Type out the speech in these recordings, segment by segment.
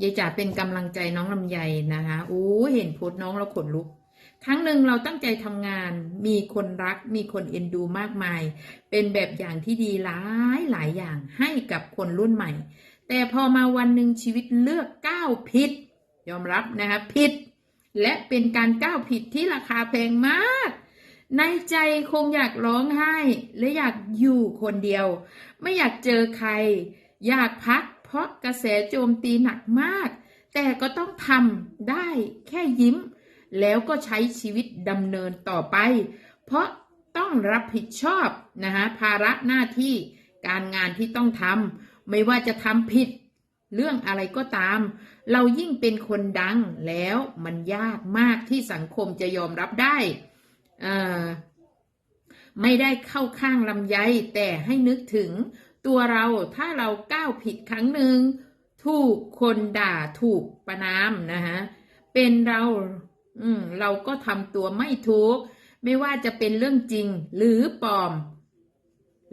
ยายจ๋าเป็นกำลังใจน้องลำไยนะคะโอ้เห็นโพสต์น้องแล้วขนลุก ครั้งหนึ่งเราตั้งใจทำงาน มีคนรัก มีคนเอ็นดูมากมาย เป็นแบบอย่างที่ดีหลายหลายอย่างให้กับคนรุ่นใหม่ แต่พอมาวันหนึ่งชีวิตเลือกก้าวผิด ยอมรับนะคะผิด และเป็นการก้าวผิดที่ราคาแพงมากในใจคงอยากร้องไห้ และอยากอยู่คนเดียว ไม่อยากเจอใคร อยากพัก เพราะกระแสโจมตีหนักมาก แต่ก็ต้องทำได้แค่ยิ้ม แล้วก็ใช้ชีวิตดำเนินต่อไป เพราะต้องรับผิดชอบนะคะภาระหน้าที่การงานที่ต้องทำไม่ว่าจะทำผิดเรื่องอะไรก็ตาม เรายิ่งเป็นคนดังแล้วมันยากมากที่สังคมจะยอมรับได้ไม่ได้เข้าข้างลำไยแต่ให้นึกถึง ตัวเราถ้าเราก้าวผิดครั้งหนึ่งถูกคนด่าถูกประนามนะฮะเป็นเราอืมเราก็ทำตัวไม่ถูก ไม่ว่าจะเป็นเรื่องจริงหรือปลอม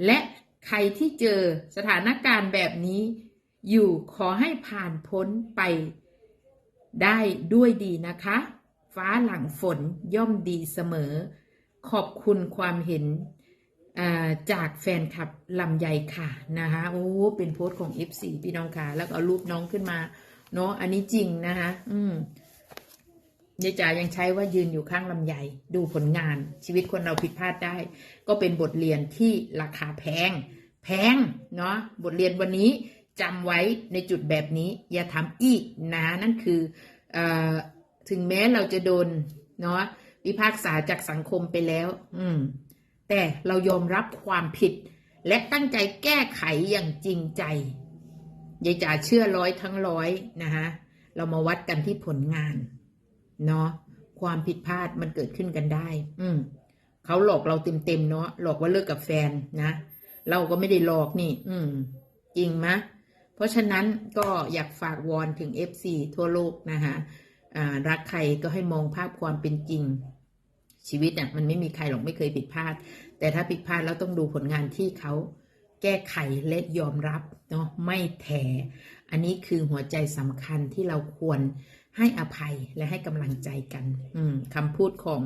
และใครที่เจอสถานการณ์แบบนี้ อยู่ขอให้ผ่านพ้นไป ได้ด้วยดีนะคะ ฟ้าหลังฝนย่อมดีเสมอ ขอบคุณความเห็น จากแฟนคลับลำไยค่ะนะคะโอ้เป็นโพสต์ของ F4 พี่น้องค่ะ แล้วเอารูปน้องขึ้นมา เนาะอันนี้จริงนะคะ อืมยายจ๋ายังใช้ว่ายืนอยู่ข้างลำไยดูผลงานชีวิตคนเราผิดพลาดได้ ก็เป็นบทเรียนที่ราคาแพง แพงเนาะบทเรียนวันนี้จำไว้ในจุดแบบนี้ อย่าทำอีกนะนั่นคือออถึงแม้เราจะโดนเนาะวิพากษาจากสังคมไปแล้ว อืม แต่เรายอมรับความผิด และตั้งใจแก้ไขอย่างจริงใจยายจ๋าเชื่อร้อยทั้งร้อยนะคะเรามาวัดกันที่ผลงานเนาะความผิดพลาดมันเกิดขึ้นกันได้ อืมเขาหลอกเราเต็มๆเนาะหลอกว่าเลิกกับแฟนนะเราก็ไม่ได้หลอกนี่ อืม จริงไหมเพราะฉะนั้นก็อยากฝากวอนถึง FC ทั่วโลกนะคะรักใครก็ให้มองภาพความเป็นจริง ชีวิตอะมันไม่มีใครหรอกไม่เคยผิดพลาด แต่ถ้าผิดพลาดแล้วต้องดูผลงานที่เขาแก้ไขและยอมรับเนาะไม่แถอันนี้คือหัวใจสำคัญที่เราควรให้อภัยและให้กำลังใจกันคำพูดของ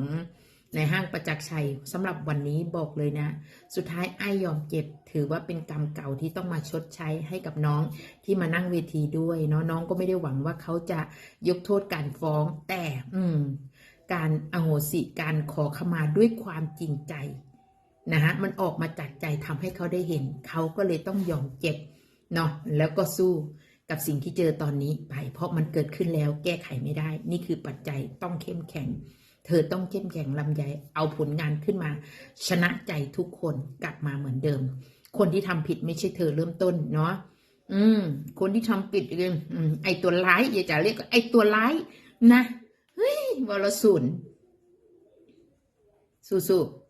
ในห้างประจักษ์ชัยสำหรับวันนี้บอกเลยนะ สุดท้ายไอ้ยอมเก็บ ถือว่าเป็นกรรมเก่าที่ต้องมาชดใช้ให้กับน้องที่มานั่งเวทีด้วยเนาะน้องก็ไม่ได้หวังว่าเขาจะยกโทษการฟ้องแต่ อืม การอโหสิการขอขมาด้วยความจริงใจนะฮะมันออกมาจากใจทำให้เขาได้เห็น เขาก็เลยต้องยอมเจ็บเนาะแล้วก็สู้กับสิ่งที่เจอตอนนี้ไป เพราะมันเกิดขึ้นแล้วแก้ไขไม่ได้ นี่คือปัจจัยต้องเข้มแข็ง เธอต้องเข้มแข็งลำไยเอาผลงานขึ้นมา ชนะใจทุกคนกลับมาเหมือนเดิม คนที่ทำผิดไม่ใช่เธอเริ่มต้นเนาะอืม คนที่ทำผิดเองไอตัวร้ายอย่าจะเรียกไอตัวร้ายนะ เฮ้ยวรสุนสู้ๆ